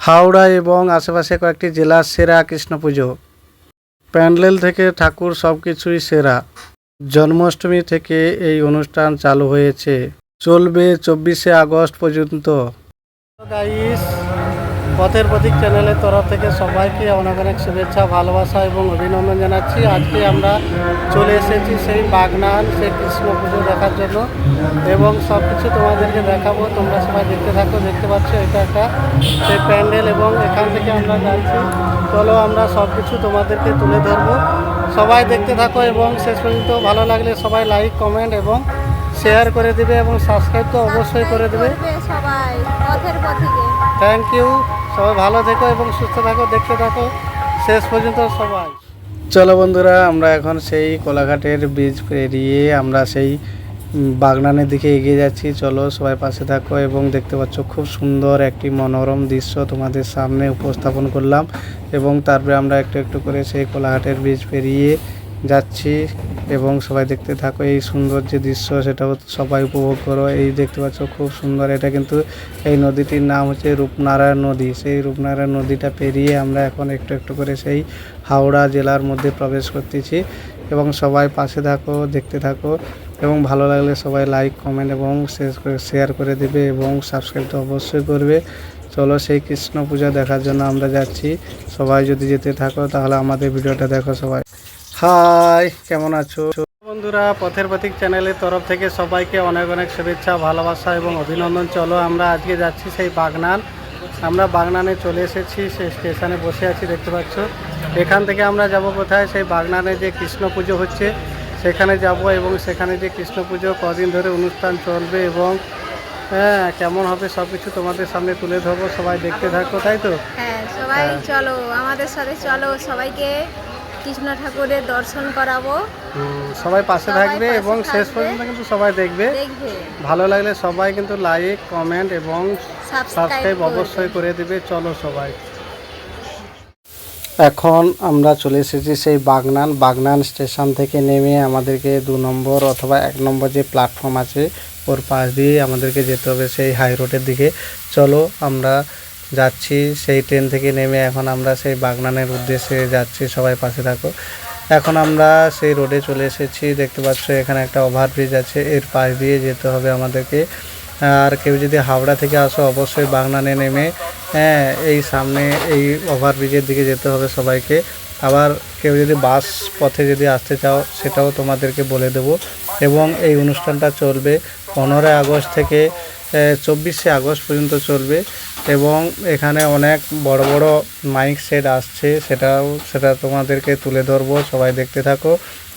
হাওড়া এবং আশেপাশে কয়েকটি জেলার সেরা কৃষ্ণ পুজো। প্যান্ডেল থেকে ঠাকুর সব কিছুই সেরা। জন্মাষ্টমী থেকে এই অনুষ্ঠান চালু হয়েছে। চলবে চব্বিশে আগস্ট পর্যন্ত। পথের প্রতীক চ্যানেলের তরফ থেকে সবাইকে অনেক অনেক শুভেচ্ছা, ভালোবাসা এবং অভিনন্দন জানাচ্ছি। আজকে আমরা চলে এসেছি সেই বাগনান, সেই কৃষ্ণ পুজো দেখার জন্য এবং সব কিছু তোমাদেরকে দেখাবো। তোমরা সবাই দেখতে থাকো, দেখতে পাচ্ছ এটা একটা সেই প্যান্ডেল এবং এখান থেকে আমরা যাচ্ছি। চলো আমরা সব কিছু তোমাদেরকে তুলে ধরবো। সবাই দেখতে থাকো এবং শেষ পর্যন্ত ভালো লাগলে সবাই লাইক, কমেন্ট এবং শেয়ার করে দিবে এবং সাবস্ক্রাইব তো অবশ্যই করে দেবে। সবাই পথের পথিকে থ্যাংক ইউ সবাই ভালো থেকো এবং সুস্থ থাকো, দেখতে থাকো। শেষ পর্যন্ত সবাই। চলো বন্ধুরা, আমরা এখন সেই কোলাঘাটের ব্রিজ পেরিয়ে আমরা সেই বাগনানের দিকে এগিয়ে যাচ্ছি। চলো সবাই পাশে থাকো এবং দেখতে পাচ্ছ খুব সুন্দর একটি মনোরম দৃশ্য তোমাদের সামনে উপস্থাপন করলাম। এবং তারপরে আমরা একটু একটু করে সেই কোলাঘাটের বীজ পেরিয়ে যাচ্ছি এবং সবাই দেখতে থাকো, এই সুন্দর যে দৃশ্য সেটাও সবাই উপভোগ করো। এই দেখতে পাচ্ছ খুব সুন্দর, এটা কিন্তু এই নদীটির নাম হচ্ছে রূপনারায়ণ নদী। সেই রূপনারায়ণ নদীটা পেরিয়ে আমরা এখন একটু একটু করে সেই হাওড়া জেলার মধ্যে প্রবেশ করতেছি এবং সবাই পাশে থাকো, দেখতে থাকো এবং ভালো লাগলে সবাই লাইক কমেন্ট এবং শেয়ার করে দেবে এবং সাবস্ক্রাইব তো অবশ্যই করবে। চলো সেই কৃষ্ণ পূজা দেখার জন্য আমরা যাচ্ছি। সবাই যদি যেতে থাকো তাহলে আমাদের ভিডিওটা দেখো সবাই। হাই কেমন আছো? বন্ধুরা পথের প্রতীক চ্যানেলের তরফ থেকে সবাইকে অনেক অনেক শুভেচ্ছা ভালোবাসা এবং অভিনন্দন। চলো আমরা আজকে যাচ্ছি সেই বাগনান। আমরা বাগনানে চলে এসেছি সেই স্টেশনে বসে আছি দেখতে পাচ্ছ। এখান থেকে আমরা যাব কোথায়? সেই বাগনানে যে কৃষ্ণ পুজো হচ্ছে সেখানে যাব এবং সেখানে যে কৃষ্ণ পুজো কদিন ধরে অনুষ্ঠান চলবে এবং হ্যাঁ কেমন হবে সব কিছু তোমাদের সামনে তুলে ধরবো। সবাই দেখতে থাকো তাই তো? হ্যাঁ সবাই হ্যাঁ। চলো আমাদের সাথে চলো সবাইকে। কৃষ্ণ ঠাকুরের দর্শন করাবো। সবাই পাশে থাকবে এবং শেষ পর্যন্ত কিন্তু সবাই দেখবে। ভালো লাগলে সবাই কিন্তু লাইক কমেন্ট এবং সাবস্ক্রাইব সাবস্ক্রাইব অবশ্যই করে দেবে। চলো সবাই। এখন আমরা চলে এসেছি সেই বাগনান। বাগনান স্টেশন থেকে নেমে আমাদেরকে দু নম্বর অথবা এক নম্বর যে প্ল্যাটফর্ম আছে ওর পাশ দিয়ে আমাদেরকে যেতে হবে সেই হাই রোডের দিকে। চলো আমরা যাচ্ছি, সেই ট্রেন থেকে নেমে এখন আমরা সেই বাগনানের উদ্দেশ্যে যাচ্ছি, সবাই পাশে থাকো। এখন আমরা সেই রোডে চলে এসেছি, দেখতে পাচ্ছ এখানে একটা ওভারব্রিজ আছে, এর পাশ দিয়ে যেতে হবে আমাদেরকে। আর কেউ যদি হাওড়া থেকে আসো, অবশ্যই বাগনানে নেমে হ্যাঁ এই সামনে এই ওভারব্রিজের দিকে যেতে হবে সবাইকে। আবার কেউ যদি বাস পথে যদি আসতে চাও, সেটাও তোমাদেরকে বলে দেব। এবং এই অনুষ্ঠানটা চলবে পনেরোই আগস্ট থেকে চব্বিশে আগস্ট পর্যন্ত চলবে এবং এখানে অনেক বড় বড় মাইক সেট আসছে, সেটাও, সেটা তোমাদেরকে তুলে ধরবো, সবাই দেখতে থাকো।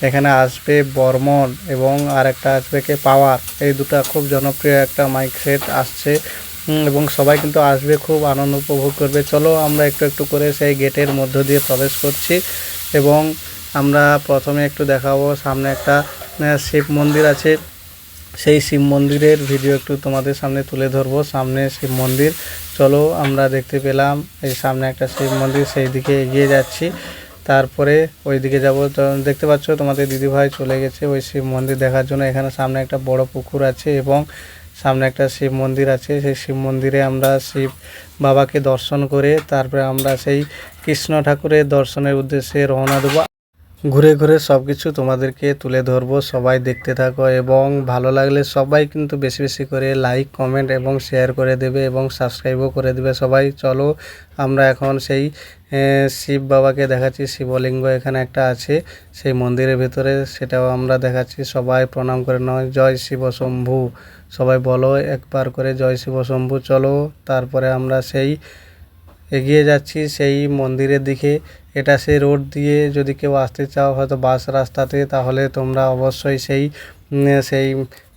এখানে আসবে বর্মন এবং আর একটা আসবে কে? পাওয়ার। এই দুটো খুব জনপ্রিয় একটা মাইক সেট আসছে। এবং সবাই কিন্তু আসবে, খুব আনন্দ উপভোগ করবে। চলো আমরা একটু একটু করে সেই গেটের মধ্য দিয়ে প্রবেশ করছি এবং আমরা প্রথমে একটু দেখাবো সামনে একটা শিব মন্দির আছে। সেই শিব মন্দিরের ভিডিও একটু তোমাদের সামনে তুলে ধরবো। সামনে শিব মন্দির। চলো, আমরা দেখতে পেলাম এই সামনে একটা শিব মন্দির সেই দিকে এগিয়ে যাচ্ছি। তারপরে ওই দিকে যাব দেখতে পাচ্ছ, তোমাদের দিদিভাই চলে গেছে ওই শিব মন্দির দেখার জন্য। এখানে সামনে একটা বড় পুকুর আছে এবং সামনে একটা শিব মন্দির আছে। সেই শিব মন্দিরে আমরা শিব বাবাকে দর্শন করে তারপরে আমরা সেই কৃষ্ণ ঠাকুরের দর্শনের উদ্দেশ্যে রওনা দেবো। ঘুরে ঘুরে সব কিছু তোমাদেরকে তুলে ধরবো, সবাই দেখতে থাকো এবং ভালো লাগলে সবাই কিন্তু বেশি বেশি করে লাইক কমেন্ট এবং শেয়ার করে দেবে এবং সাবস্ক্রাইবও করে দেবে সবাই। চলো, আমরা এখন সেই শিব বাবাকে দেখাচ্ছি, শিবলিঙ্গ এখানে একটা আছে, সেই মন্দিরের ভেতরে সেটাও আমরা দেখাচ্ছি, সবাই প্রণাম করে নয় জয় শিব শম্ভু। সবাই বলো একবার করে জয় শিব শম্ভু, চলো, তারপরে আমরা সেই এগিয়ে যাচ্ছি সেই মন্দিরের দিকে। এটা সেই রোড দিয়ে যদি কেউ আসতে চাও হয়তো বাস রাস্তাতে, তাহলে তোমরা অবশ্যই সেই সেই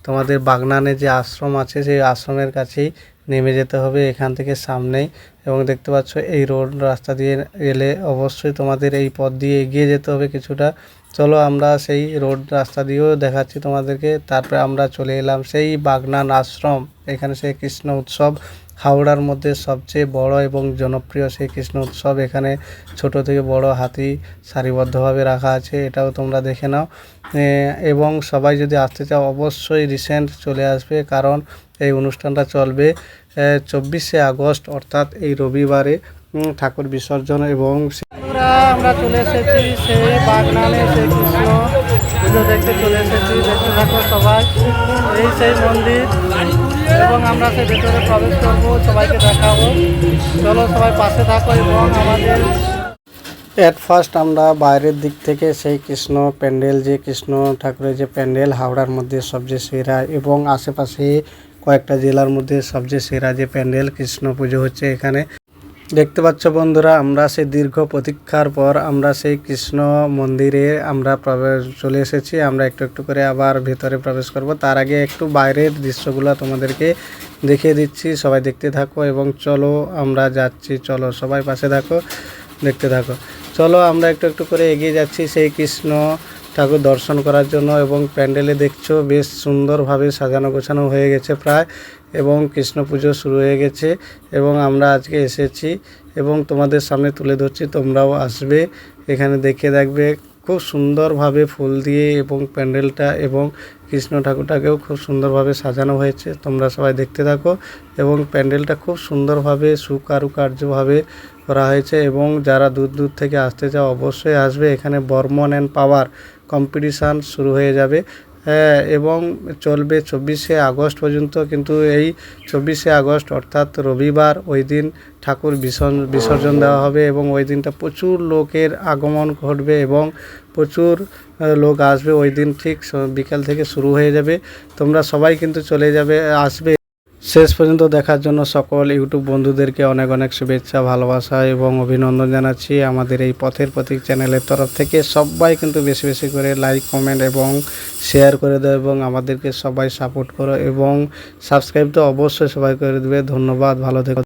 তোমাদের বাগনানে যে আশ্রম আছে, সেই আশ্রমের কাছেই নেমে যেতে হবে এখান থেকে সামনেই। এবং দেখতে পাচ্ছ এই রোড রাস্তা দিয়ে এলে অবশ্যই তোমাদের এই পথ দিয়ে এগিয়ে যেতে হবে কিছুটা। চলো আমরা সেই রোড রাস্তা দিয়েও দেখাচ্ছি তোমাদেরকে। তারপরে আমরা চলে এলাম সেই বাগনান আশ্রম। এখানে সেই কৃষ্ণ উৎসব হাওড়ার মধ্যে সবচেয়ে বড় এবং জনপ্রিয় সেই কৃষ্ণ উৎসব। এখানে ছোট থেকে বড় হাতি সারিবদ্ধভাবে রাখা আছে, এটাও তোমরা দেখে নাও। এবং সবাই যদি আসতে চাও, অবশ্যই রিসেন্ট চলে আসবে, কারণ এই অনুষ্ঠানটা চলবে চব্বিশে আগস্ট, অর্থাৎ এই রবিবারে ঠাকুর বিসর্জন এবং আমরা চলে এসেছি সেই বাগনানে সেই কৃষ্ণ পুজো দেখতে চলে এসেছি। দেখতে থাকো সবাই। এই সেই মন্দির। এবং আমরা সেই ভেতরে প্রবেশ করব, সবাইকে দেখাবো। চলো সবাই পাশে থাকো এবং আমাদের এট ফার্স্ট আমরা বাইরের দিক থেকে সেই কৃষ্ণ প্যান্ডেল, যে কৃষ্ণ ঠাকুরের যে প্যান্ডেল, হাওড়ার মধ্যে সবচেয়ে সেরা এবং আশেপাশে কয়েকটা জেলার মধ্যে সবচেয়ে সেরা যে প্যান্ডেল, কৃষ্ণ পুজো হচ্ছে এখানে। দেখতে পাচ্ছ বন্ধুরা, আমরা সেই দীর্ঘ প্রতীক্ষার পর আমরা সেই কৃষ্ণ মন্দিরে আমরা প্রবেশ, চলে এসেছি। আমরা একটু একটু করে আবার ভেতরে প্রবেশ করব। তার আগে একটু বাইরের দৃশ্যগুলো তোমাদেরকে দেখিয়ে দিচ্ছি। সবাই দেখতে থাকো এবং চলো আমরা যাচ্ছি। চলো সবাই পাশে থাকো, দেখতে থাকো। চলো আমরা একটু একটু করে এগিয়ে যাচ্ছি সেই কৃষ্ণ ঠাকুর দর্শন করার জন্য এবং প্যান্ডেলে দেখছ বেশ সুন্দরভাবে সাজানো গোছানো হয়ে গেছে প্রায় এবং কৃষ্ণ পুজো শুরু হয়ে গেছে এবং আমরা আজকে এসেছি এবং তোমাদের সামনে তুলে ধরছি, তোমরাও আসবে। এখানে দেখে দেখবে খুব সুন্দরভাবে ফুল দিয়ে এবং প্যান্ডেলটা এবং কৃষ্ণ ঠাকুরটাকেও খুব সুন্দরভাবে সাজানো হয়েছে। তোমরা সবাই দেখতে থাকো এবং প্যান্ডেলটা খুব সুন্দরভাবে সুকারুকার্যভাবে করা হয়েছে এবং যারা দূর দূর থেকে আসতে চাও অবশ্যই আসবে। এখানে বর্মন অ্যান্ড পাওয়ার কম্পিটিশান শুরু হয়ে যাবে। এবং চলবে চব্বিশে আগস্ট পর্যন্ত, কিন্তু এই চব্বিশে আগস্ট অর্থাৎ রবিবার ওই দিন ঠাকুর বিসর্জন দেওয়া হবে এবং ওই দিনটা প্রচুর লোকের আগমন ঘটবে এবং প্রচুর লোক আসবে। ওই দিন ঠিক বিকাল থেকে শুরু হয়ে যাবে। তোমরা সবাই কিন্তু চলে যাবে, আসবে শেষ পর্যন্ত দেখার জন্য সকল ইউটিউব বন্ধুদেরকে অনেক অনেক শুভেচ্ছা, ভালোবাসা এবং অভিনন্দন জানাচ্ছি আমাদের এই পথের প্রতীক চ্যানেলের তরফ থেকে। সবাই কিন্তু বেশি বেশি করে লাইক কমেন্ট এবং শেয়ার করে দেয় এবং আমাদেরকে সবাই সাপোর্ট করো এবং সাবস্ক্রাইব তো অবশ্যই সবাই করে দেবে। ধন্যবাদ, ভালো থেকো।